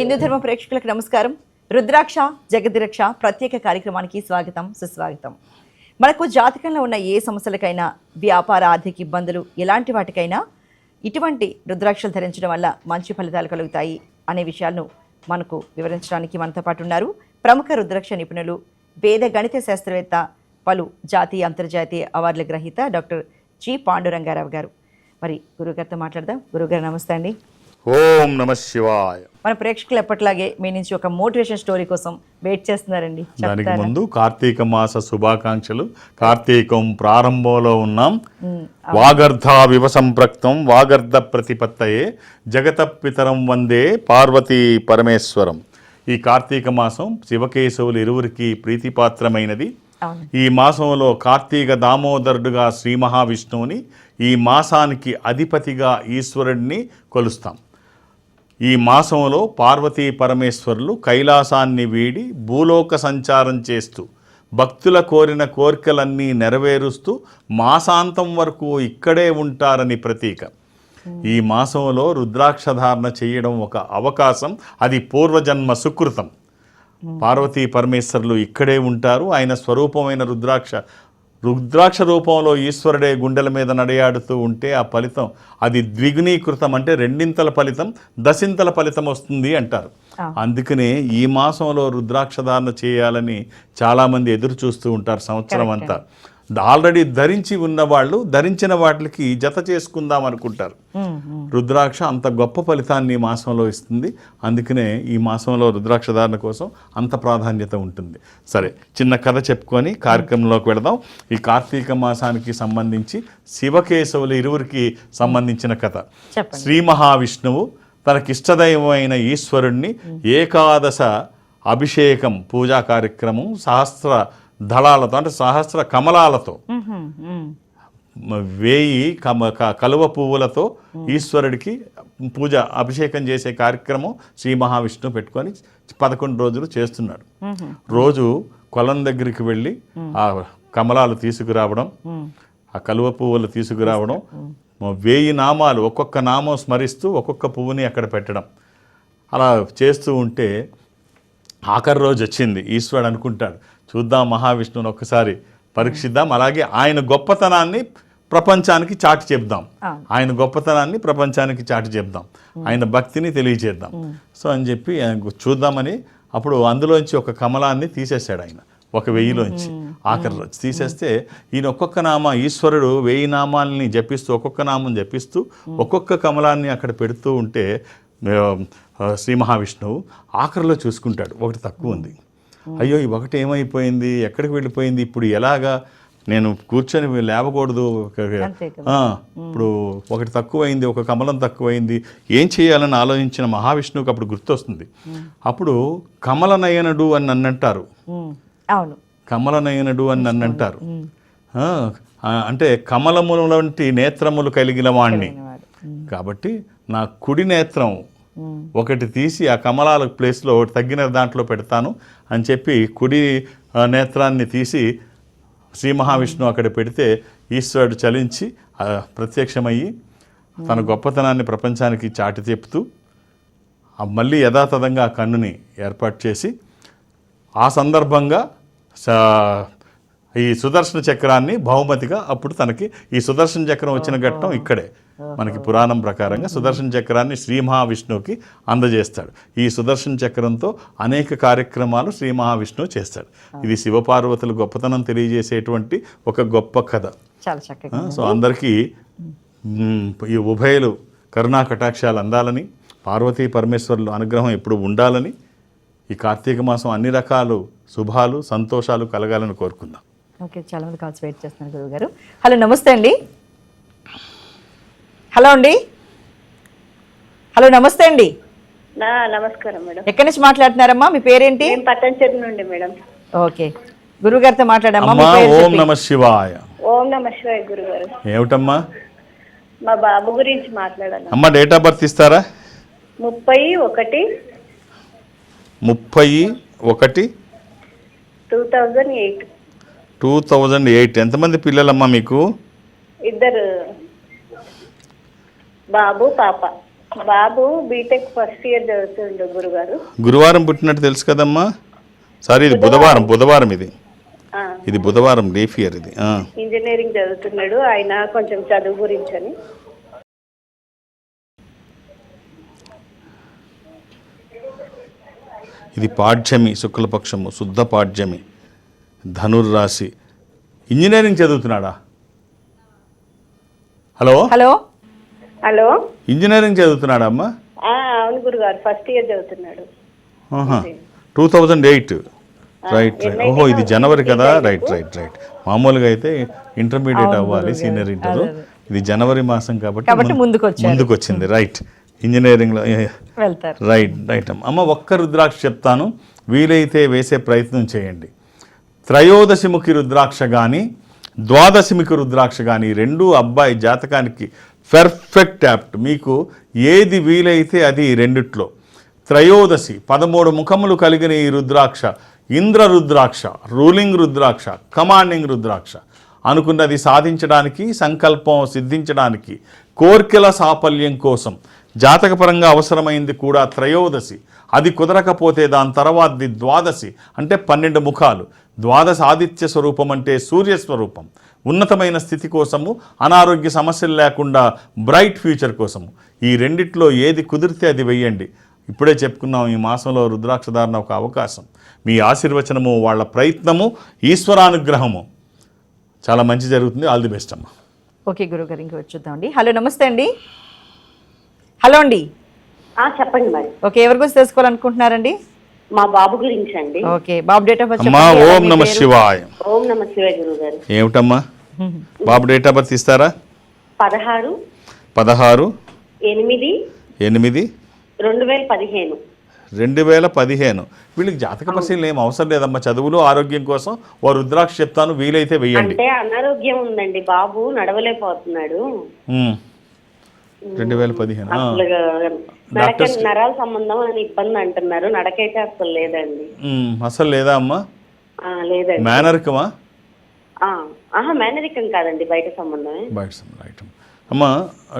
హిందూ ధర్మ ప్రేక్షకులకు నమస్కారం. రుద్రాక్ష జగద్రక్ష ప్రత్యేక కార్యక్రమానికి స్వాగతం సుస్వాగతం. మనకు జాతకంలో ఉన్న ఏ సమస్యలకైనా వ్యాపార ఆర్థిక ఇబ్బందులు ఎలాంటి వాటికైనా ఇటువంటి రుద్రాక్షలు ధరించడం వల్ల మంచి ఫలితాలు కలుగుతాయి అనే విషయాలను మనకు వివరించడానికి మనతో పాటు ఉన్నారు. ప్రముఖ రుద్రాక్ష నిపుణులు వేద గణిత శాస్త్రవేత్త పలు జాతీయ అంతర్జాతీయ అవార్డుల గ్రహీత డాక్టర్ జి. పాండురంగారావు గారు. మరి గురుగారితో మాట్లాడదాం. గురుగారు నమస్తే అండి. ఓం నమ శివాయ. మన ప్రేక్షకులు ఎప్పటిలాగే మీ నుంచి ఒక మోటివేషన్ స్టోరీ కోసం వెయిట్ చేస్తున్నారండి. దానికి? ముందు కార్తీక మాస శుభాకాంక్షలు. కార్తీకం ప్రారంభంలో ఉన్నాం. వాగర్ధ వివ సంప్రక్తం వాగర్ధ ప్రతిపత్తయే జగత పితరం వందే పార్వతీ పరమేశ్వరం. ఈ కార్తీక మాసం శివకేశవులు ఇరువురికి ప్రీతిపాత్రమైనది. ఈ మాసంలో కార్తీక దామోదరుడుగా శ్రీ మహావిష్ణువుని ఈ మాసానికి అధిపతిగా ఈశ్వరుడిని కొలుస్తాం. ఈ మాసంలో పార్వతీ పరమేశ్వరులు కైలాసాన్ని వీడి భూలోక సంచారం చేస్తూ భక్తుల కోరిన కోరికలన్నీ నెరవేరుస్తూ మాసాంతం వరకు ఇక్కడే ఉంటారని ప్రతీక. ఈ మాసంలో రుద్రాక్ష ధారణ చేయడం ఒక అవకాశం. అది పూర్వజన్మ సుకృతం. పార్వతీ పరమేశ్వరులు ఇక్కడే ఉంటారు. ఆయన స్వరూపమైన రుద్రాక్ష రుద్రాక్ష రూపంలో ఈశ్వరుడే గుండెల మీద నడయాడుతూ ఉంటే ఆ ఫలితం అది ద్విగుణీకృతం అంటే రెండింతల ఫలితం దశింతల ఫలితం వస్తుంది అంటారు. అందుకనే ఈ మాసంలో రుద్రాక్ష ధారణ చేయాలని చాలామంది ఎదురు చూస్తూ ఉంటారు సంవత్సరం అంతా. ఆల్రెడీ ధరించి ఉన్న వాళ్ళు ధరించిన వాటికి జత చేసుకుందాం అనుకుంటారు. రుద్రాక్ష అంత గొప్ప ఫలితాన్ని ఈ మాసంలో ఇస్తుంది. అందుకనే ఈ మాసంలో రుద్రాక్ష ధారణ కోసం అంత ప్రాధాన్యత ఉంటుంది. సరే చిన్న కథ చెప్పుకొని కార్యక్రమంలోకి వెళదాం. ఈ కార్తీక మాసానికి సంబంధించి శివకేశవులు ఇరువురికి సంబంధించిన కథ. శ్రీ మహావిష్ణువు తనకిష్టదైవమైన ఈశ్వరుణ్ణి ఏకాదశ అభిషేకం పూజా కార్యక్రమం సహస్ర దళాలతో అంటే సహస్ర కమలాలతో. వేయి కమ కలువ పువ్వులతో ఈశ్వరుడికి పూజ అభిషేకం చేసే కార్యక్రమం శ్రీ మహావిష్ణువు పెట్టుకొని పదకొండు రోజులు చేస్తున్నాడు. రోజు కొలం దగ్గరికి వెళ్ళి ఆ కమలాలు తీసుకురావడం. ఆ కలువ పువ్వులు తీసుకురావడం వేయి నామాలు ఒక్కొక్క నామం స్మరిస్తూ ఒక్కొక్క పువ్వుని అక్కడ పెట్టడం. అలా చేస్తూ ఉంటే ఆఖరి రోజు వచ్చింది. ఈశ్వరుడు అనుకుంటాడు చూద్దాం మహావిష్ణువుని ఒక్కసారి పరీక్షిద్దాం. అలాగే ఆయన గొప్పతనాన్ని ప్రపంచానికి చాటి చెప్దాం. ఆయన గొప్పతనాన్ని ప్రపంచానికి చాటి చెప్దాం ఆయన భక్తిని తెలియజేద్దాం. సో అని చెప్పి చూద్దామని అప్పుడు అందులోంచి ఒక కమలాన్ని తీసేశాడు ఆయన. ఒక వెయ్యిలోంచి. ఆఖరి రోజు తీసేస్తే ఈయన ఒక్కొక్క నామ ఈశ్వరుడు వెయ్యి నామాలని జపిస్తూ ఒక్కొక్క నామం జపిస్తూ ఒక్కొక్క కమలాన్ని అక్కడ పెడుతూ ఉంటే శ్రీ మహావిష్ణువు ఆఖరిలో చూసుకుంటాడు. ఒకటి తక్కువ ఉంది. అయ్యో ఈ ఒకటి ఏమైపోయింది? ఎక్కడికి వెళ్ళిపోయింది? ఇప్పుడు ఎలాగా? నేను కూర్చొని లేవకూడదు. ఇప్పుడు ఒకటి తక్కువైంది ఒక కమలం తక్కువైంది. ఏం చేయాలని ఆలోచించిన మహావిష్ణువుకి అప్పుడు గుర్తొస్తుంది. అప్పుడు కమలనయనుడు అని నన్ను అంటారు ఉమ్. అవును కమలనయనుడు అని నన్ను అంటారు ఆ, ఆ, అంటే కమలముల వంటి నేత్రములు కలిగిన వాణ్ణి. కాబట్టి నా కుడి నేత్రం. ఒకటి తీసి ఆ కమలాల ప్లేస్లో ఒకటి తగ్గిన దాంట్లో పెడతాను అని చెప్పి కుడి నేత్రాన్ని తీసి శ్రీ మహావిష్ణువు అక్కడ పెడితే ఈశ్వరుడు చలించి ప్రత్యక్షమయ్యి తన గొప్పతనాన్ని ప్రపంచానికి చాటి చెప్తూ మళ్ళీ యథాతథంగా ఆ కన్నుని ఏర్పాటు చేసి ఆ సందర్భంగా ఈ సుదర్శన చక్రాన్ని బహుమతిగా అప్పుడు తనకి ఈ సుదర్శన చక్రం వచ్చిన ఘట్టం ఇక్కడే. మనకి పురాణం ప్రకారంగా సుదర్శన చక్రాన్ని శ్రీ మహావిష్ణువుకి అందజేస్తాడు. ఈ సుదర్శన చక్రంతో అనేక కార్యక్రమాలు శ్రీ మహావిష్ణువు చేస్తాడు. ఇది శివపార్వతుల గొప్పతనం తెలియజేసేటువంటి ఒక గొప్ప కథ. చాలా చక్కగా సో అందరికీ ఈ ఉభయలు కరుణా కటాక్షాలు అందాలని పార్వతీ పరమేశ్వరులు అనుగ్రహం ఎప్పుడు ఉండాలని ఈ కార్తీక మాసం అన్ని రకాలు శుభాలు సంతోషాలు కలగాలని కోరుకుందాం. ఓకే చాలా మంది కాల్స్ వెయిట్ చేస్తున్నారు గురువు గారు హలో నమస్తే అండి. హలో అండి. హలో నమస్తే అండి. నా నమస్కారం మేడం. ఎక్కడి నుంచి మాట్లాడుతున్నారమ్మా? మీ పేరేంటి? నేను పట్టణచెరు నుండి మేడం. ఓకే. గురువు గారితో మాట్లాడమ్మా ఓం. నమ శివాయ. ఓం నమ శివాయ గురుగారు. ఏమిటమ్మా? మా బాబు గురించి మాట్లాడాలి. అమ్మ డేట్ ఆఫ్ బర్త్ ఇస్తారా? ముప్పై ఒకటి ముప్పై ఒకటి two thousand eight. Two thousand eight. ఎంతమంది పిల్లలమ్మా మీకు? ఇద్దరు బాబు పాప. బాబు బీటెక్ ఫస్ట్ ఇయర్ చదువుతుండు గురుగారు. గురువారం పుట్టినట్టు తెలుసు కదమ్మా? సారీ ఇది బుధవారం బుధవారం ఇది. ఇది బుధవారం లీఫ్ ఇయర్ ఇది. ఆ. ఇంజనీరింగ్ చదువుతున్నాడు. ఆయన కొంచెం చదువు గురించి అని ఇది పాడ్యమి శుక్లపక్షము శుద్ధ పాడ్యమి ధనుర్రాశి. ఇంజనీరింగ్ చదువుతున్నాడా? హలో? హలో? హలో? ఇంజనీరింగ్ చదువుతున్నాడా అమ్మా ఆ, అవును గురుగారు ఫస్ట్ ఇయర్ చదువుతున్నాడు. Two thousand eight right right ఓహో ఇది జనవరి కదా? రైట్ రైట్ రైట్ మామూలుగా అయితే ఇంటర్మీడియట్ అవ్వాలి సీనియర్ ఇంటర్ ఇది జనవరి మాసం కాబట్టి కాబట్టి ముందు- ముందుకు వచ్చింది రైట్ ఇంజనీరింగ్లో రైట్ రైట్ అమ్మ అమ్మ ఒక్క రుద్రాక్ష చెప్తాను. వీలైతే వేసే ప్రయత్నం చేయండి. త్రయోదశిముఖి రుద్రాక్ష కానీ ద్వాదశిముఖి రుద్రాక్ష కానీ రెండు అబ్బాయి జాతకానికి పెర్ఫెక్ట్ యాప్ట్ మీకు ఏది వీలైతే అది రెండిట్లో. త్రయోదశి పదమూడు ముఖములు కలిగిన ఈ రుద్రాక్ష ఇంద్ర రుద్రాక్ష రూలింగ్ రుద్రాక్ష కమాండింగ్ రుద్రాక్ష. అనుకున్నది సాధించడానికి సంకల్పం సిద్ధించడానికి కోర్కెల సాఫల్యం కోసం జాతకపరంగా అవసరమైంది కూడా త్రయోదశి. అది కుదరకపోతే దాని తర్వాతది ద్వాదశి అంటే పన్నెండు ముఖాలు. ద్వాదశ ఆదిత్య స్వరూపం అంటే సూర్య స్వరూపం. ఉన్నతమైన స్థితి కోసము అనారోగ్య సమస్యలు లేకుండా బ్రైట్ ఫ్యూచర్ కోసము. ఈ రెండిట్లో ఏది కుదిరితే అది వెయ్యండి. ఇప్పుడే చెప్పుకున్నాం ఈ మాసంలో రుద్రాక్ష ధారణ ఒక అవకాశం. మీ ఆశీర్వచనము వాళ్ళ ప్రయత్నము ఈశ్వరానుగ్రహము. చాలా మంచి జరుగుతుంది. ఆల్ ది బెస్ట్ అమ్మా. ఓకే గురుగారు ఇంక చూద్దామండి హలో నమస్తే అండి. హలో అండి. చెప్పండి మరి. ఓకే ఎవరి గురించి తెలుసుకోవాలనుకుంటున్నారండి? మా బాబు గురించి అండి ఓకే బాబు డేట్ ఆఫ్ బర్త్ అమ్మా చెప్పండి. ఓం మీ నమ పేరు? శివాయ. ఓం నమ శివాయ గురువు గారు ఏమిటమ్మా? బాబు డేట్ ఆఫ్ బర్త్ ఇస్తారా? పదహారు పదహారు ఎనిమిది ఎనిమిది రెండు వేల పదిహేను. రెండు వేల పదిహేను. వీళ్ళకి జాతక పరిశీలన ఏం అవసరం లేదమ్మా. చదువులు ఆరోగ్యం కోసం ఓ రుద్రాక్ష చెప్తాను. వీలైతే వెయ్యండి. అంటే అనారోగ్యం ఉందండి. బాబు నడవలేకపోతున్నాడు. ఉమ్. రెండు వేల పదిహేను. అసలు నడక నరాల సంబంధం అని ఇబ్బంది అంటున్నారు. నడకైతే అసలు లేదండి. అసలు లేదా అమ్మా? లేదండి. మేనరికమా? ఆహా మేనరికం కాదండి బయట సంబంధమే. బయట రైట్. అమ్మ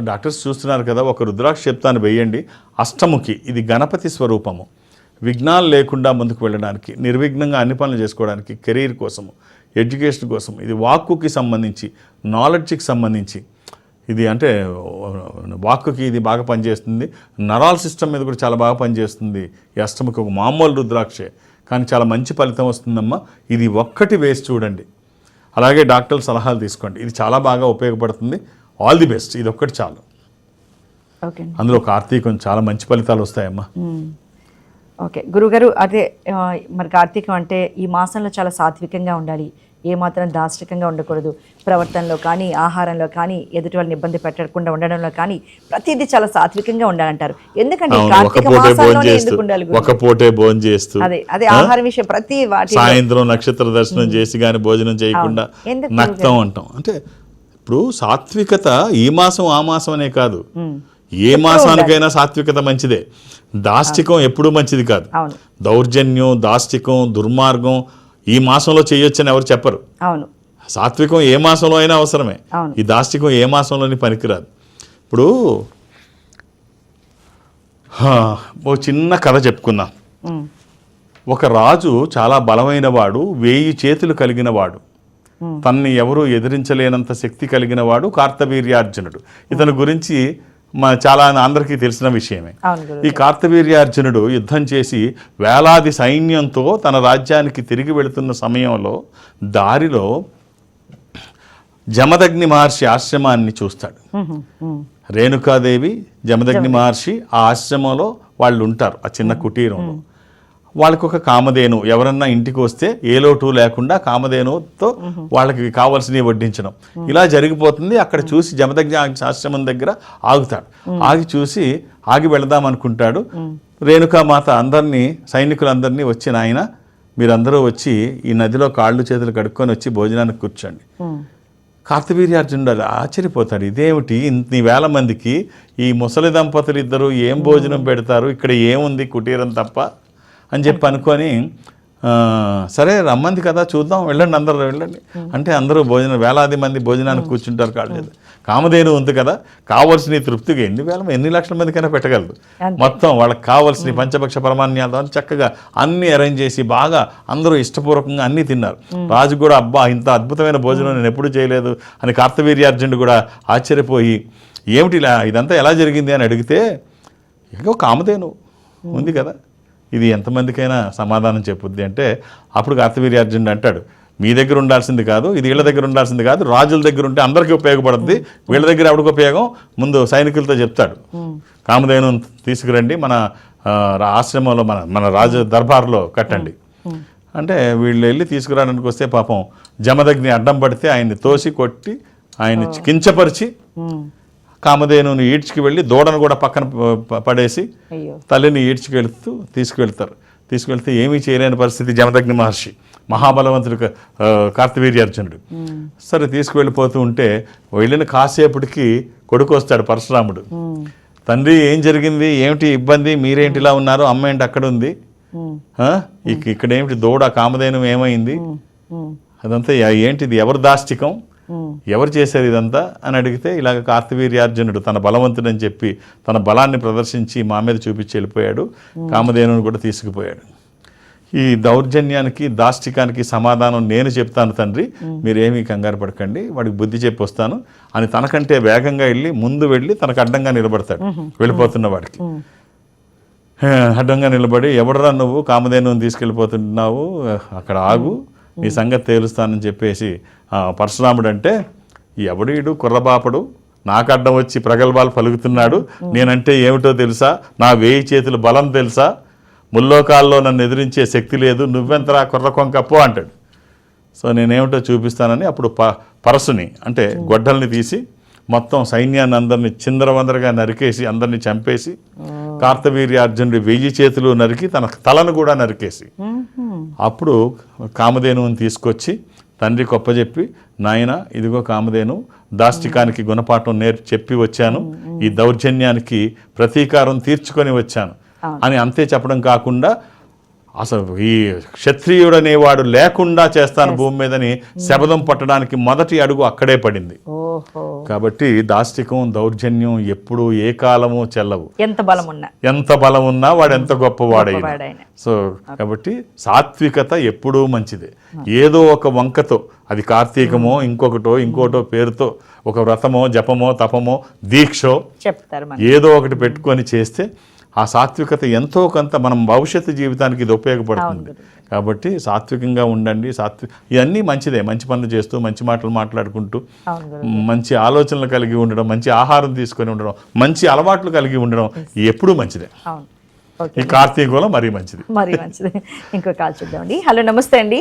డాక్టర్స్ చూస్తున్నారు కదా ఒక రుద్రాక్ష చెప్తాను వెయ్యండి అష్టముఖి ఇది గణపతి స్వరూపము. విఘ్నాలు లేకుండా ముందుకు వెళ్ళడానికి నిర్విఘ్నంగా అన్ని పనులు చేసుకోవడానికి కెరీర్ కోసము ఎడ్యుకేషన్ కోసం ఇది వాక్కుకి సంబంధించి నాలెడ్జ్కి సంబంధించి ఇది అంటే వాక్కుకి ఇది బాగా పనిచేస్తుంది. నరాల సిస్టమ్ మీద కూడా చాలా బాగా పనిచేస్తుంది. ఈ అష్టముఖి ఒక మామూలు రుద్రాక్షే. కానీ చాలా మంచి ఫలితం వస్తుందమ్మా. ఇది ఒక్కటి వేసి చూడండి. అలాగే డాక్టర్ల సలహాలు తీసుకోండి. ఇది చాలా బాగా ఉపయోగపడుతుంది. ఆల్ ది బెస్ట్ ఇది ఒక్కటి చాలు. అందులో కార్తీకం చాలా మంచి ఫలితాలు వస్తాయమ్మా. ఓకే. గురుగారు అదే మరి కార్తీకం అంటే ఈ మాసంలో చాలా సాత్వికంగా ఉండాలి. ఏ మాత్రం దాష్టికంగా ఉండకూడదు. ప్రవర్తనలో కానీ ఆహారంలో కానీ ఎదుటి వాళ్ళని ఇబ్బంది పెట్టకుండా ఉండడంలో కానీ ప్రతిదీ చాలా సాత్వికంగా ఉండాలంటారు. ఎందుకంటే ఒక కార్తీక పూటే భోజనం మాసంలోనే చేస్తూ ఎందుకు ఉండాలి గురు? ఒక పూటే భోజనం చేస్తూ అదే అదే ఆహారం విషయం ప్రతి వాటి సాయంత్రం నక్షత్ర దర్శనం చేసి కానీ భోజనం చేయకుండా నక్తం అంటాం. అంటే ఇప్పుడు సాత్వికత ఈ మాసం ఆ మాసం అనే కాదు ఏ మాసానికైనా సాత్వికత మంచిదే. దాష్టికం ఎప్పుడూ మంచిది కాదు. దౌర్జన్యం దాష్టికం దుర్మార్గం ఈ మాసంలో చేయొచ్చని ఎవరు చెప్పరు. అవును. సాత్వికం ఏ మాసంలో అయినా అవసరమే. ఈ దాష్టికం ఏ మాసంలోని పనికిరాదు. ఇప్పుడు ఓ చిన్న కథ చెప్పుకుందాం. ఒక రాజు చాలా బలమైన వాడు వేయి చేతులు కలిగిన వాడు తన్ని ఎవరూ ఎదిరించలేనంత శక్తి కలిగిన వాడు కార్తవీర్యార్జునుడు. ఇతని గురించి మా చాలా అందరికీ తెలిసిన విషయమే. ఈ కార్తవీర్యార్జునుడు యుద్ధం చేసి వేలాది సైన్యంతో తన రాజ్యానికి తిరిగి వెళుతున్న సమయంలో దారిలో జమదగ్ని మహర్షి ఆశ్రమాన్ని చూస్తాడు. రేణుకాదేవి జమదగ్ని మహర్షి ఆ ఆశ్రమంలో వాళ్ళు ఉంటారు ఆ చిన్న కుటీరంలో. వాళ్ళకి ఒక కామధేను. ఎవరన్నా ఇంటికి వస్తే ఏ లోటు లేకుండా కామధేనుతో వాళ్ళకి కావాల్సినవి వడ్డించడం. ఇలా జరిగిపోతుంది. అక్కడ చూసి జమదగ్ని ఆశ్రమం దగ్గర ఆగుతాడు. ఆగి చూసి ఆగి వెళదాం అనుకుంటాడు. రేణుకామాత అందరినీ సైనికులందరినీ వచ్చి నాయన మీరందరూ వచ్చి ఈ నదిలో కాళ్ళు చేతులు కడుక్కొని వచ్చి భోజనానికి కూర్చోండి. కార్తవీర్యార్జునుడు అది ఆశ్చర్యపోతాడు. ఇదేమిటి? ఇన్ని వేల మందికి ఈ ముసలి దంపతులు ఇద్దరు ఏం భోజనం పెడతారు? ఇక్కడ ఏముంది కుటీరం తప్ప? అని చెప్పి అనుకొని సరే రమ్మంది కదా చూద్దాం వెళ్ళండి అందరూ వెళ్ళండి. అంటే అందరూ భోజనం వేలాది మంది భోజనానికి కూర్చుంటారు కాలేదు కామధేను ఉంది కదా కావలసిన తృప్తిగా ఎన్ని వేల ఎన్ని లక్షల మందికైనా పెట్టగలదు. మొత్తం వాళ్ళకి కావాల్సిన పంచపక్ష పరమాన్యాలు అని చక్కగా అన్ని అరేంజ్ చేసి బాగా అందరూ ఇష్టపూర్వకంగా అన్నీ తిన్నారు. రాజు కూడా అబ్బా ఇంత అద్భుతమైన భోజనం నేను ఎప్పుడూ చేయలేదు అని కార్తవీర్యార్జునుడు కూడా ఆశ్చర్యపోయి ఏమిటి ఇలా ఇదంతా ఎలా జరిగింది? అని అడిగితే ఏదో కామధేను ఉంది కదా. ఇది ఎంతమందికైనా సమాధానం చెప్పుద్ది అంటే అప్పుడు కార్తవీర్యార్జునుడు అంటాడు మీ దగ్గర ఉండాల్సింది కాదు ఇది వీళ్ళ దగ్గర ఉండాల్సింది కాదు రాజుల దగ్గర ఉంటే అందరికీ ఉపయోగపడుతుంది వీళ్ళ దగ్గర ఎవరికి ఉపయోగం? ముందు సైనికులతో చెప్తాడు. కామధేను తీసుకురండి మన ఆశ్రమంలో మన మన రాజు దర్బార్లో కట్టండి. అంటే వీళ్ళు వెళ్ళి తీసుకురావడానికి వస్తే పాపం జమదగ్ని అడ్డం పడితే ఆయన్ని తోసి కొట్టి ఆయన్ని కించపరిచి కామధేనుని ఈడ్చుకు వెళ్ళి దూడను కూడా పక్కన పడేసి తల్లిని ఈడ్చుకెళ్తూ తీసుకువెళ్తారు. తీసుకువెళ్తే ఏమీ చేయలేని పరిస్థితి జమదగ్ని మహర్షి మహాబలవంతుడు కార్తవీర్యార్జునుడు. సరే తీసుకువెళ్ళిపోతూ ఉంటే వెళ్ళిన కాసేపటికి కొడుకు వస్తాడు పరశురాముడు తండ్రి ఏం జరిగింది? ఏమిటి ఇబ్బంది? మీరేంటి ఇలా ఉన్నారు? అమ్మ ఏంటి అక్కడ ఉంది? ఇక్కడ ఏమిటి దూడ కామధేనం ఏమైంది? అదంతా ఏంటిది? ఎవరు దాష్టికం? ఎవరు చేశారు ఇదంతా అని అడిగితే ఇలాగ కార్తవీర్యార్జునుడు తన బలవంతుడని చెప్పి తన బలాన్ని ప్రదర్శించి మా మీద చూపించి వెళ్ళిపోయాడు. కామధేనుని కూడా తీసుకుపోయాడు. ఈ దౌర్జన్యానికి దాష్టికానికి సమాధానం నేను చెప్తాను తండ్రి. మీరేమీ కంగారు పడకండి. వాడికి బుద్ధి చెప్పి వస్తాను. అని తనకంటే వేగంగా వెళ్ళి ముందు వెళ్ళి తనకు అడ్డంగా నిలబడతాడు. వెళ్ళిపోతున్న వాడికి. అడ్డంగా నిలబడి ఎవడరా నువ్వు? కామధేనుని తీసుకెళ్ళిపోతున్నావు. అక్కడ ఆగు. నీ సంగతి తేలుస్తానని చెప్పేసి పరశురాముడు అంటే ఎవడీడు కుర్రబాపడు నాకు అడ్డం వచ్చి ప్రగల్భాలు పలుకుతున్నాడు. నేనంటే ఏమిటో తెలుసా? నా వేయి చేతుల బలం తెలుసా? ముల్లోకాల్లో నన్ను ఎదిరించే శక్తి లేదు. నువ్వెంతరా కుర్ర కొంకప్పు అంటాడు. సో నేనేమిటో చూపిస్తానని అప్పుడు ప పరశుని అంటే గొడ్డల్ని తీసి మొత్తం సైన్యాన్ని అందరినీ చిందరవందరగా నరికేసి అందరినీ చంపేసి కార్తవీర్యార్జునుడి వెయ్యి చేతులు నరికి తన తలను కూడా నరికేసి. అప్పుడు కామధేనువుని తీసుకొచ్చి తండ్రి గొప్పచెప్పి నాయన ఇదిగో కామధేను దాష్టికానికి గుణపాఠం నేర్ చెప్పి వచ్చాను. ఈ దౌర్జన్యానికి ప్రతీకారం తీర్చుకొని వచ్చాను. అని అంతే చెప్పడం కాకుండా అసలు ఈ క్షత్రియుడు అనేవాడు లేకుండా చేస్తాను భూమి మీదని శబదం పట్టడానికి మొదటి అడుగు అక్కడే పడింది. కాబట్టి దాష్టికం దౌర్జన్యం ఎప్పుడు ఏ కాలము చెల్లవు. ఎంత బలం ఉన్నా ఎంత బలం ఉన్నా వాడు ఎంత గొప్పవాడైనా. గొప్పవాడైనా. సో కాబట్టి సాత్వికత ఎప్పుడూ మంచిదే. ఏదో ఒక వంకతో అది కార్తీకమో ఇంకొకటో ఇంకోటో పేరుతో ఒక వ్రతమో జపమో తపమో దీక్షో ఏదో ఒకటి పెట్టుకొని చేస్తే ఆ సాత్వికత ఎంతో కొంత మనం భవిష్యత్తు జీవితానికి ఇది ఉపయోగపడుతుంది. కాబట్టి సాత్వికంగా ఉండండి సాత్వి ఇవన్నీ మంచిదే. మంచి పనులు చేస్తూ మంచి మాటలు మాట్లాడుకుంటూ మంచి ఆలోచనలు కలిగి ఉండడం మంచి ఆహారం తీసుకొని ఉండడం మంచి అలవాట్లు కలిగి ఉండడం ఎప్పుడూ మంచిదే. అవును. ఓకే. ఈ కార్తీకంలో మరీ మంచిది. మరీ మంచిది. ఇంకో కాల్ చూద్దామండి హలో నమస్తే అండి.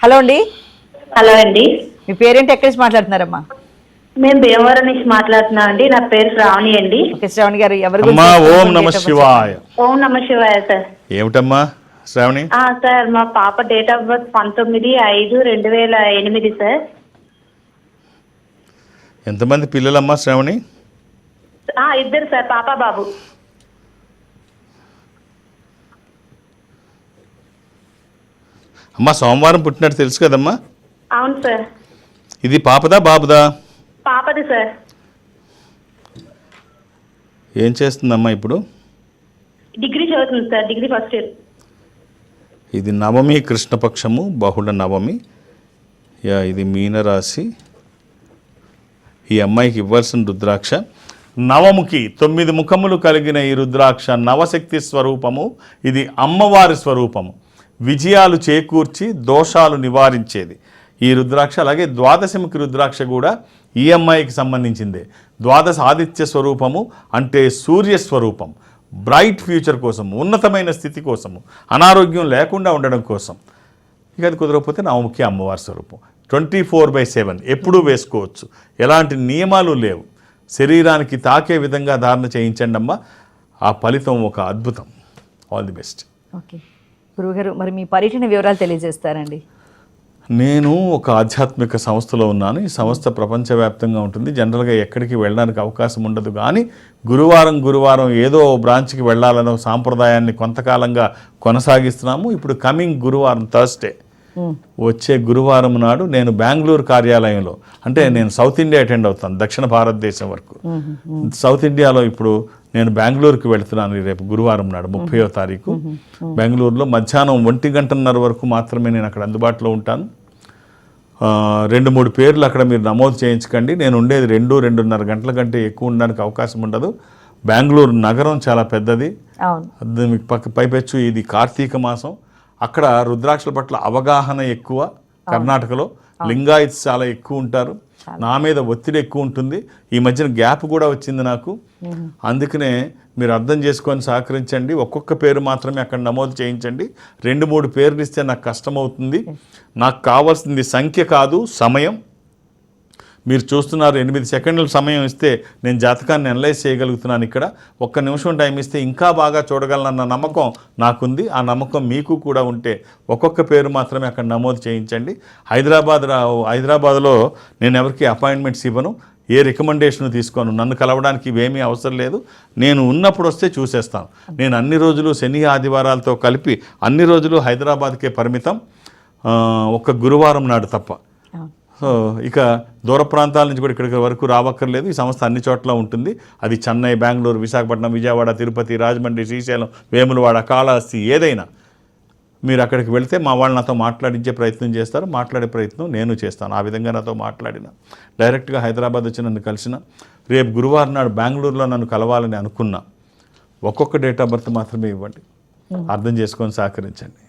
హలో అండి. హలో అండి. మీ పేరేంటి? ఎక్కడి నుంచి మాట్లాడుతున్నారమ్మా? మేము భీమవరం నుంచి మాట్లాడుతున్నాం అండి. నా పేరు శ్రావణి అండి. ఓకే శ్రావణి గారు ఎవరి అమ్మా ఓం? నమ శివాయ. ఓం నమ శివాయ సార్. ఏమిటమ్మా శ్రావణి? ఆ, సార్ మా పాప డేట్ ఆఫ్ బర్త్ పంతొమ్మిది ఐదు రెండు వేల ఎనిమిది సార్. ఎంతమంది పిల్లలమ్మా శ్రావణి? ఆ, ఇద్దరు సార్ పాప బాబు. అమ్మా సోమవారం పుట్టినట్టు తెలుసు కదమ్మా? అవును సార్. ఇది పాపదా బాబుదా? పాపది సార్. ఏం చేస్తుందమ్మా ఇప్పుడు? డిగ్రీ చదువుతుంది సార్ డిగ్రీ ఫస్ట్ ఇయర్. ఇది నవమి కృష్ణపక్షము బహుళ నవమి. యా ఇది మీనరాశి. ఈ అమ్మాయికి ఇవ్వాల్సిన రుద్రాక్ష. నవముఖి తొమ్మిది ముఖములు కలిగిన ఈ రుద్రాక్ష నవశక్తి స్వరూపము. ఇది అమ్మవారి స్వరూపము. విజయాలు చేకూర్చి దోషాలు నివారించేది. ఈ రుద్రాక్ష అలాగే ద్వాదశముఖి రుద్రాక్ష కూడా ఈ అమ్మాయికి సంబంధించిందే. ద్వాదశ ఆదిత్య స్వరూపము అంటే సూర్య స్వరూపం. బ్రైట్ ఫ్యూచర్ కోసం ఉన్నతమైన స్థితి కోసము అనారోగ్యం లేకుండా ఉండడం కోసం. ఇక అది కుదరకపోతే నవముఖి అమ్మవారి స్వరూపం. ట్వంటీ ఫోర్ బై సెవెన్ ఎప్పుడూ వేసుకోవచ్చు. ఎలాంటి నియమాలు లేవు. శరీరానికి తాకే విధంగా ధారణ చేయించండి అమ్మా. ఆ ఫలితం ఒక అద్భుతం. All the best okay. గురువుగారు మరి మీ పర్యటన వివరాలు తెలియజేస్తారండి. నేను ఒక ఆధ్యాత్మిక సంస్థలో ఉన్నాను. ఈ సంస్థ ప్రపంచవ్యాప్తంగా ఉంటుంది. జనరల్గా ఎక్కడికి వెళ్ళడానికి అవకాశం ఉండదు. కానీ గురువారం గురువారం ఏదో బ్రాంచ్కి వెళ్ళాలనే సాంప్రదాయాన్ని కొంతకాలంగా కొనసాగిస్తున్నాము. ఇప్పుడు కమింగ్ గురువారం థర్స్డే. వచ్చే గురువారం నాడు నేను బెంగళూరు కార్యాలయంలో అంటే నేను సౌత్ ఇండియా అటెండ్ అవుతాను దక్షిణ భారతదేశం వరకు. సౌత్ ఇండియాలో ఇప్పుడు నేను బెంగళూరుకి వెళ్తున్నాను రేపు గురువారం నాడు ముప్పయో తారీఖు. బెంగళూరులో మధ్యాహ్నం ఒంటి గంటన్నర వరకు మాత్రమే నేను అక్కడ అందుబాటులో ఉంటాను. రెండు మూడు పేర్లు అక్కడ మీరు నమోదు చేయించకండి. నేను ఉండేది రెండు రెండున్నర గంటల కంటే ఎక్కువ ఉండడానికి అవకాశం ఉండదు. బెంగళూరు నగరం చాలా పెద్దది. మీకు పక్క పైపెచ్చు ఇది కార్తీక మాసం. అక్కడ రుద్రాక్షల పట్ల అవగాహన ఎక్కువ కర్ణాటకలో. లింగాయిత్స్ చాలా ఎక్కువ ఉంటారు. నా మీద ఒత్తిడి ఎక్కువ ఉంటుంది. ఈ మధ్యన గ్యాప్ కూడా వచ్చింది నాకు. అందుకనే మీరు అర్థం చేసుకొని సహకరించండి. ఒక్కొక్క పేరు మాత్రమే అక్కడ నమోదు చేయించండి. రెండు మూడు పేర్లు ఇస్తే నాకు కష్టమవుతుంది. నాకు కావాల్సింది సంఖ్య కాదు సమయం. మీరు చూస్తున్నారు ఎనిమిది సెకండ్ల సమయం ఇస్తే నేను జాతకాన్ని అనలైజ్ చేయగలుగుతున్నాను ఇక్కడ. ఒక్క నిమిషం టైం ఇస్తే ఇంకా బాగా చూడగలనన్న నమ్మకం నాకుంది. ఆ నమ్మకం మీకు కూడా ఉంటే ఒక్కొక్క పేరు మాత్రమే అక్కడ నమోదు చేయించండి. హైదరాబాద్ రా హైదరాబాద్లో నేను ఎవరికి అపాయింట్మెంట్స్ ఇవ్వను. ఏ రికమెండేషన్ తీసుకోను. నన్ను కలవడానికి ఇవేమీ అవసరం లేదు. నేను ఉన్నప్పుడు వస్తే చూసేస్తాను. నేను అన్ని రోజులు శని ఆదివారాలతో కలిపి అన్ని రోజులు హైదరాబాద్కే పరిమితం. ఒక్క గురువారం నాడు తప్ప. సో ఇక దూర ప్రాంతాల నుంచి కూడా ఇక్కడికి వరకు రావక్కర్లేదు. ఈ సంస్థ అన్ని చోట్ల ఉంటుంది. అది చెన్నై బెంగళూరు విశాఖపట్నం విజయవాడ తిరుపతి రాజమండ్రి శ్రీశైలం వేములవాడ కాళహస్తి ఏదైనా మీరు అక్కడికి వెళ్తే మా వాళ్ళు నాతో మాట్లాడించే ప్రయత్నం చేస్తారు. మాట్లాడే ప్రయత్నం నేను చేస్తాను. ఆ విధంగా నాతో మాట్లాడిన. డైరెక్ట్గా హైదరాబాద్ వచ్చి నన్ను కలిసిన రేపు గురువారం నాడు బెంగళూరులో నన్ను కలవాలని అనుకున్నా ఒక్కొక్క డేట్ ఆఫ్ బర్త్ మాత్రమే ఇవ్వండి. అర్థం చేసుకొని సహకరించండి.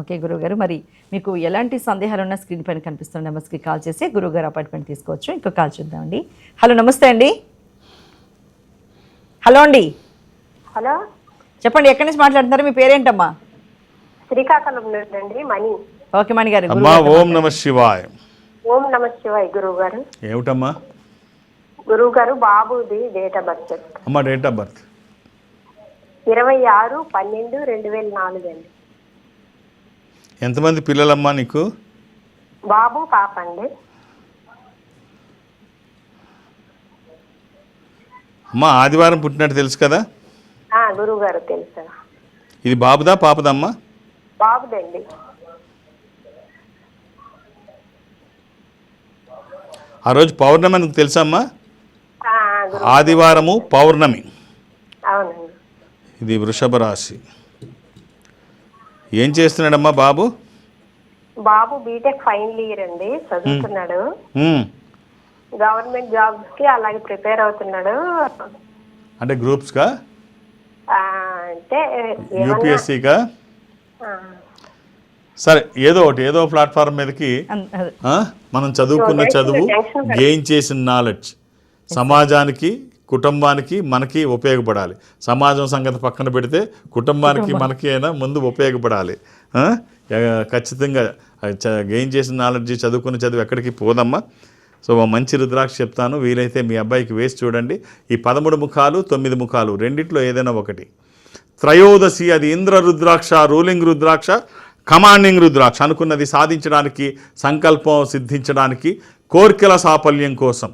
ఓకే గురువుగారు. మరి మీకు ఎలాంటి సందేహాలు ఉన్నా స్క్రీన్ పైన కనిపిస్తున్న నెంబర్స్కి కాల్ చేసి గురువుగారు అపాయింట్మెంట్ తీసుకోవచ్చు. ఇంకో కాల్ చూద్దామండి హలో నమస్తే అండి. హలో అండి. హలో. చెప్పండి ఎక్కడి నుంచి మాట్లాడుతున్నారు? మీ పేరేంటమ్మా? శ్రీకాకుళం నుండి అండి మణి. ఓకే మణి గారు అమ్మా ఓం నమ శివాయ. ఓం నమ శివాయ్ గురువు గారు ఏమిటమ్మా? గురువు గారు బాబుది డేట్ ఆఫ్ బర్త్. అమ్మా డేట్ ఆఫ్ బర్త్. ఇరవై ఆరు పన్నెండు రెండు వేల నాలుగు అండి. ఎంతమంది పిల్లలమ్మా నీకు? బాబు పాప అండి. అమ్మా ఆదివారం పుట్టినట్టు తెలుసు కదా? గురువు గారు తెలుసా. ఇది బాబుదా పాపదమ్మా? బాబుదండి. ఆ రోజు పౌర్ణమి తెలుసమ్మా ఆ, గురువు ఆదివారము పౌర్ణమి. ఇది వృషభ రాశి. ఏం చేస్తున్నాడమ్మా బాబు? బాబు బీటెక్ ఫైనల్ ఇయర్ అండి చదువుతున్నాడు. గవర్నమెంట్ జాబ్స్కి అలాగే ప్రిపేర్ అవుతున్నాడు. అంటే గ్రూప్స్కా? ఆ, అంటే ఆ, సరే ఏదో ఒకటి ఏదో ప్లాట్ఫామ్ మీదకి అన్- అదే. ఆ, మనం చదువుకున్న చదువు గెయిన్ చేసిన నాలెడ్జ్ సమాజానికి కుటుంబానికి మనకి ఉపయోగపడాలి. సమాజం సంగతి పక్కన పెడితే కుటుంబానికి మనకి అయినా ముందు ఉపయోగపడాలి. ఖచ్చితంగా గెయిన్ చేసిన నాలెడ్జ్ చదువుకున్న చదువు ఎక్కడికి పోదమ్మా? సో మంచి రుద్రాక్ష చెప్తాను. వీలైతే మీ అబ్బాయికి వేసి చూడండి. ఈ పదమూడు ముఖాలు తొమ్మిది ముఖాలు రెండిట్లో ఏదైనా ఒకటి. త్రయోదశి అది ఇంద్ర రుద్రాక్ష రూలింగ్ రుద్రాక్ష కమాండింగ్ రుద్రాక్ష అనుకున్నది సాధించడానికి సంకల్పం సిద్ధించడానికి కోర్కెల సాఫల్యం కోసం.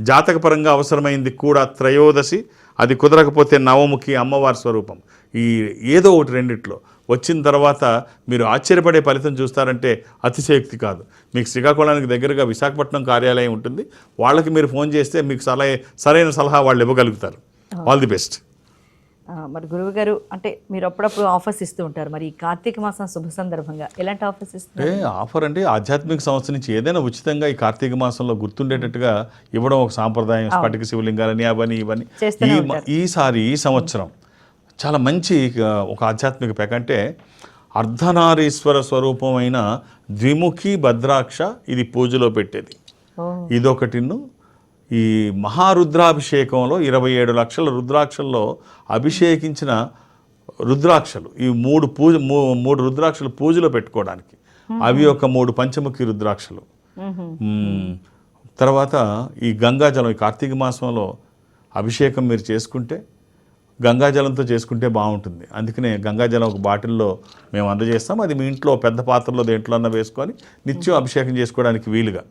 జాతకపరంగా అవసరమైంది కూడా త్రయోదశి అది కుదరకపోతే నవముఖి అమ్మవారి స్వరూపం. ఈ ఏదో ఒకటి రెండిట్లో. వచ్చిన తర్వాత మీరు ఆశ్చర్యపడే ఫలితం చూస్తారంటే అతిశయోక్తి కాదు. మీకు శ్రీకాకుళానికి దగ్గరగా విశాఖపట్నం కార్యాలయం ఉంటుంది. వాళ్ళకి మీరు ఫోన్ చేస్తే మీకు సలహా సరైన సలహా వాళ్ళు ఇవ్వగలుగుతారు. ఆల్ ది బెస్ట్ మరి గురువు గారు అంటే మీరు అప్పుడప్పుడు ఆఫర్స్ ఇస్తూ ఉంటారు. మరి ఈ కార్తీక మాసం శుభ సందర్భంగా ఎలాంటి ఆఫర్స్ ఇస్తున్నారు? ఏ ఆఫర్ అంటే ఆధ్యాత్మిక సంస్థ నుంచి ఏదైనా ఉచితంగా ఈ కార్తీక మాసంలో గుర్తుండేటట్టుగా ఇవ్వడం ఒక సాంప్రదాయం. స్ఫటిక శివలింగాలని అవని ఇవని. చేస్తూనే ఈ ఉంటారు. ఈసారి ఈ సంవత్సరం చాలా మంచి ఒక ఆధ్యాత్మిక పెక. అంటే అర్ధనారీశ్వర స్వరూపమైన ద్విముఖి భద్రాక్ష ఇది పూజలో పెట్టేది. ఇదొకటిను ఈ మహారుద్రాభిషేకంలో ఇరవై ఏడు లక్షల రుద్రాక్షల్లో అభిషేకించిన రుద్రాక్షలు ఈ మూడు పూజ మూడు రుద్రాక్షలు పూజలో పెట్టుకోవడానికి. అవి ఒక మూడు పంచముఖి రుద్రాక్షలు. తర్వాత ఈ గంగాజలం ఈ కార్తీక మాసంలో అభిషేకం మీరు చేసుకుంటే గంగాజలంతో చేసుకుంటే బాగుంటుంది. అందుకనే గంగాజలం ఒక బాటిల్లో మేము అందజేస్తాం. అది మీ ఇంట్లో పెద్ద పాత్రలో దేంట్లో అన్న వేసుకొని నిత్యం అభిషేకం చేసుకోవడానికి వీలుగా.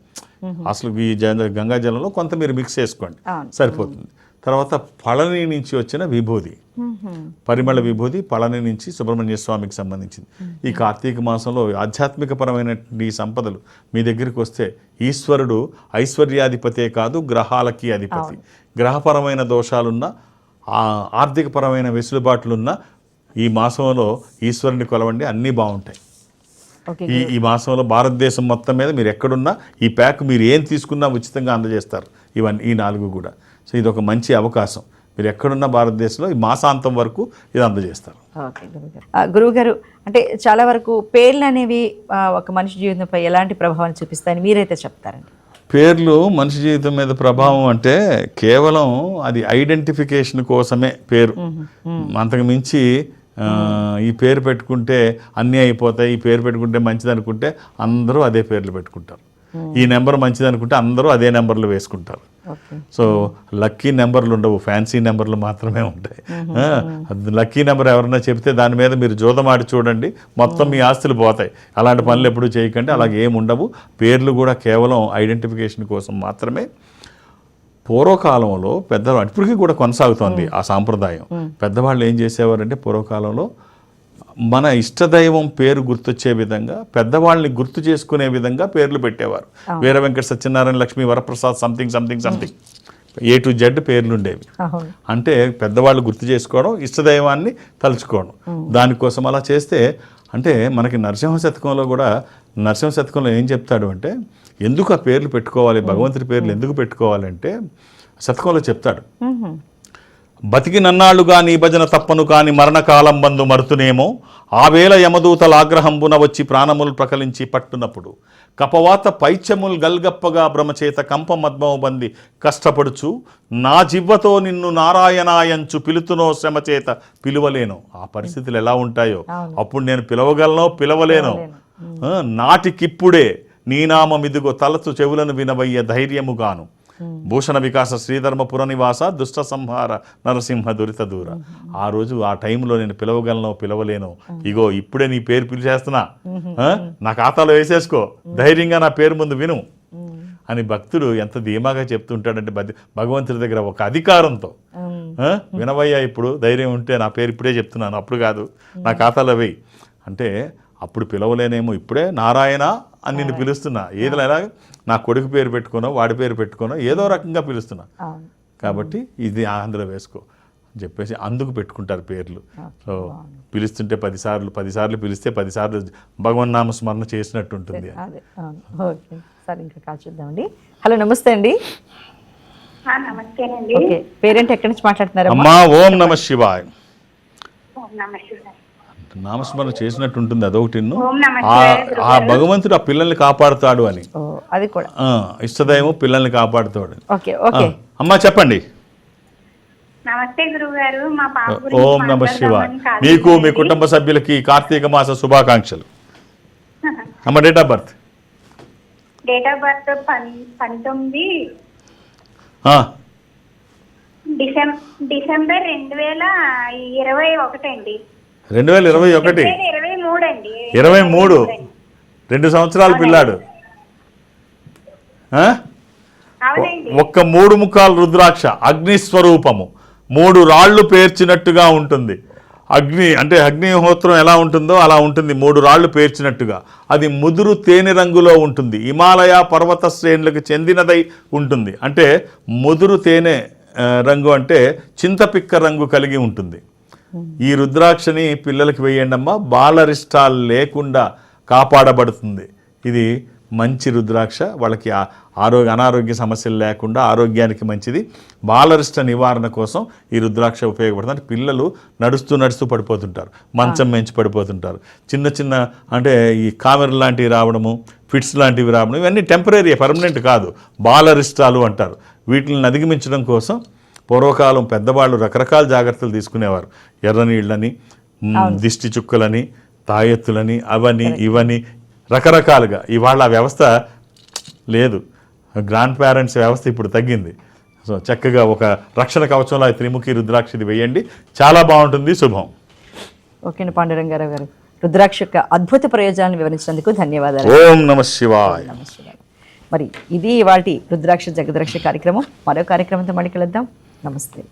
అసలు ఈ జ- గంగాజలంలో కొంత మీరు మిక్స్ చేసుకోండి. సరిపోతుంది. తర్వాత పళని నుంచి వచ్చిన విభూది. పరిమళ విభూది పళని నుంచి సుబ్రహ్మణ్య స్వామికి సంబంధించింది. ఈ కార్తీక మాసంలో ఆధ్యాత్మికపరమైన ఈ సంపదలు మీ దగ్గరికి వస్తే ఈశ్వరుడు ఐశ్వర్యాధిపతే కాదు గ్రహాలకి అధిపతి. గ్రహపరమైన దోషాలున్న ఆర్థికపరమైన వెసులుబాట్లున్న ఈ మాసంలో ఈశ్వరుని కొలవండి అన్నీ బాగుంటాయి. ఈ ఈ మాసంలో భారతదేశం మొత్తం మీద మీరు ఎక్కడున్నా ఈ ప్యాక్ మీరు ఏం తీసుకున్నా ఉచితంగా అందజేస్తారు. ఇవన్నీ ఈ నాలుగు కూడా. సో ఇది ఒక మంచి అవకాశం. మీరు ఎక్కడున్నా భారతదేశంలో ఈ మాసాంతం వరకు ఇది అందజేస్తారు. గురువుగారు అంటే చాలా వరకు పేర్లు అనేవి ఒక మనిషి జీవితంపై ఎలాంటి ప్రభావాన్ని చూపిస్తాయని మీరైతే చెప్తారండి? పేర్లు మనిషి జీవితం మీద ప్రభావం అంటే కేవలం అది ఐడెంటిఫికేషన్ కోసమే పేరు. అంతకు మించి ఈ పేరు పెట్టుకుంటే అన్నీ అయిపోతాయి ఈ పేరు పెట్టుకుంటే మంచిది అనుకుంటే అందరూ అదే పేర్లు పెట్టుకుంటారు. ఈ నెంబర్ మంచిది అనుకుంటే అందరూ అదే నెంబర్లు వేసుకుంటారు. సో లక్కీ నెంబర్లు ఉండవు ఫ్యాన్సీ నెంబర్లు మాత్రమే ఉంటాయి. లక్కీ నెంబర్ ఎవరన్నా చెప్తే దాని మీద మీరు జోదమాడి చూడండి మొత్తం మీ ఆస్తులు పోతాయి. అలాంటి పనులు ఎప్పుడూ చేయకండి అలాగే ఏమి ఉండవు. పేర్లు కూడా కేవలం ఐడెంటిఫికేషన్ కోసం మాత్రమే. పూర్వకాలంలో పెద్దవాళ్ళు ఇప్పటికీ కూడా కొనసాగుతోంది ఆ సాంప్రదాయం. పెద్దవాళ్ళు ఏం చేసేవారంటే పూర్వకాలంలో మన ఇష్టదైవం పేరు గుర్తొచ్చే విధంగా పెద్దవాళ్ళని గుర్తు చేసుకునే విధంగా పేర్లు పెట్టేవారు. Veera Venkata Satyanarayana Lakshmi Varaprasad something something something. A to Z పేర్లు ఉండేవి. అంటే పెద్దవాళ్ళు గుర్తు చేసుకోవడం ఇష్టదైవాన్ని తలుచుకోవడం. దానికోసం అలా చేస్తే అంటే మనకి నరసింహ శతకంలో కూడా నరసింహ శతకంలో ఏం చెప్తాడు అంటే ఎందుకు ఆ పేర్లు పెట్టుకోవాలి? భగవంతుడి పేర్లు ఎందుకు పెట్టుకోవాలంటే శతకంలో చెప్తాడు. మ్మ్. బతికి నన్నాళ్ళుగా నీ భజన తప్పను కాని మరణకాలం బందు మరుతునేమో. ఆ వేళ యమదూతల ఆగ్రహంబున వచ్చి ప్రాణములు ప్రకలించి పట్టునప్పుడు. కపవాత పైత్యముల్ గల్గప్పగా భ్రమచేత కంప మద్మము బంది కష్టపడుచు నా జివ్వతో నిన్ను నారాయణాయంచు పిలుతునో శ్రమ చేత పిలువలేను. ఆ పరిస్థితులు ఎలా ఉంటాయో? అప్పుడు నేను పిలవగలనో పిలవలేను? నాటికిప్పుడే నీ నామమిదిగో తలచు చెవులను వినవయ్య ధైర్యముగాను. భూషణ వికాస శ్రీధర్మ పురనివాస దుష్ట సంహార నరసింహ దురిత దూర. ఆ రోజు ఆ టైంలో నేను పిలవగలను పిలవలేను ఇగో ఇప్పుడే నీ పేరు పిలిచేస్తున్నా? నా ఖాతాలో వేసేసుకో. ధైర్యంగా నా పేరు ముందు విను. అని భక్తుడు ఎంత ధీమాగా చెప్తుంటాడంటే భగ- భగవంతుడి దగ్గర ఒక అధికారంతో? వినవయ్యా ఇప్పుడు ధైర్యం ఉంటే నా పేరు ఇప్పుడే చెప్తున్నాను. అప్పుడు కాదు. నా ఖాతాలో వేయి. అంటే అప్పుడు పిలవలేనేమో ఇప్పుడే నారాయణ అని నిన్ను పిలుస్తున్నా. ఏదో ఎలా నా కొడుకు పేరు పెట్టుకోనో వాడి పేరు పెట్టుకోనో ఏదో రకంగా పిలుస్తున్నా. అవును. కాబట్టి ఇది అందులో వేసుకో అని చెప్పేసి అందుకు పెట్టుకుంటారు పేర్లు. సో పిలుస్తుంటే పదిసార్లు పదిసార్లు పిలిస్తే పదిసార్లు భగవన్ నామ స్మరణ చేసినట్టు ఉంటుంది అదే అవును. ఓకే. సరే ఇంకా కాల్ చూద్దామండి. హలో నమస్తే అండి. పేరెంట్ ఎక్కడి నుంచి మాట్లాడుతున్నారమ్మా? అమ్మా ఓం నమ శివాయ్. నామస్మరణ చేసినట్టు ఉంటుంది అదొకటి ఆ భగవంతుడు ఆ పిల్లల్ని కాపాడుతాడు అని. అది కూడా. ఇష్టదైవం పిల్లల్ని కాపాడుతాడు. ఓకే అమ్మా చెప్పండి. నమస్తే గురువు గారు మా పాప ఓం నమ శివాయ్ మీకు మీ కుటుంబ సభ్యులకి కార్తీక మాస శుభాకాంక్షలు. అమ్మ date of birth date of birth పంతొమ్మిది డిసెంబర్ డిసెంబర్ రెండు వేల ఇరవై ఒకటి అండి రెండు వేల ఇరవై ఒకటి. ఇరవై మూడు. రెండు సంవత్సరాల పిల్లాడు. ఒక్క మూడు ముఖాలు రుద్రాక్ష అగ్ని స్వరూపము. మూడు రాళ్ళు పేర్చినట్టుగా ఉంటుంది. అగ్ని అంటే అగ్నిహోత్రం ఎలా ఉంటుందో అలా ఉంటుంది. మూడు రాళ్ళు పేర్చినట్టుగా. అది ముదురు తేనె రంగులో ఉంటుంది. హిమాలయ పర్వత శ్రేణులకు చెందినదై ఉంటుంది. అంటే ముదురు తేనె రంగు అంటే చింతపిక్క రంగు కలిగి ఉంటుంది. ఈ రుద్రాక్షని పిల్లలకి వేయండి అమ్మా. బాలరిష్టాలు లేకుండా కాపాడబడుతుంది. ఇది మంచి రుద్రాక్ష. వాళ్ళకి ఆరోగ్య అనారోగ్య సమస్యలు లేకుండా ఆరోగ్యానికి మంచిది. బాలరిష్ట నివారణ కోసం ఈ రుద్రాక్ష ఉపయోగపడుతుంది. అంటే పిల్లలు నడుస్తూ నడుస్తూ పడిపోతుంటారు. మంచం మెంచి పడిపోతుంటారు. చిన్న చిన్న అంటే ఈ కామెర లాంటివి రావడము ఫిట్స్ లాంటివి రావడం ఇవన్నీ టెంపరీ పర్మనెంట్ కాదు. బాలరిష్టాలు అంటారు. వీటిని అధిగమించడం కోసం పూర్వకాలం పెద్దవాళ్ళు రకరకాల జాగ్రత్తలు తీసుకునేవారు. ఎర్ర నీళ్ళని మ్, దిష్టి చుక్కలని తాయెత్తులని అవని ఇవని రకరకాలుగా. ఇవాళ ఆ వ్యవస్థ లేదు. గ్రాండ్ పేరెంట్స్ వ్యవస్థ ఇప్పుడు తగ్గింది. సో చక్కగా ఒక రక్షణ కవచంలో త్రిముఖి రుద్రాక్షది వేయండి. చాలా బాగుంటుంది. శుభం. ఓకే పాండురంగారావు గారు. రుద్రాక్ష యొక్క అద్భుత ప్రయోజనాలను వివరించినందుకు ధన్యవాదాలు. ఓం నమ శివాయ. నమస్కారం మరి ఇది ఇవాటి రుద్రాక్ష జగద్రాక్ష కార్యక్రమం. మరో కార్యక్రమంతో మళ్ళీ కలుద్దాం. నమస్తే.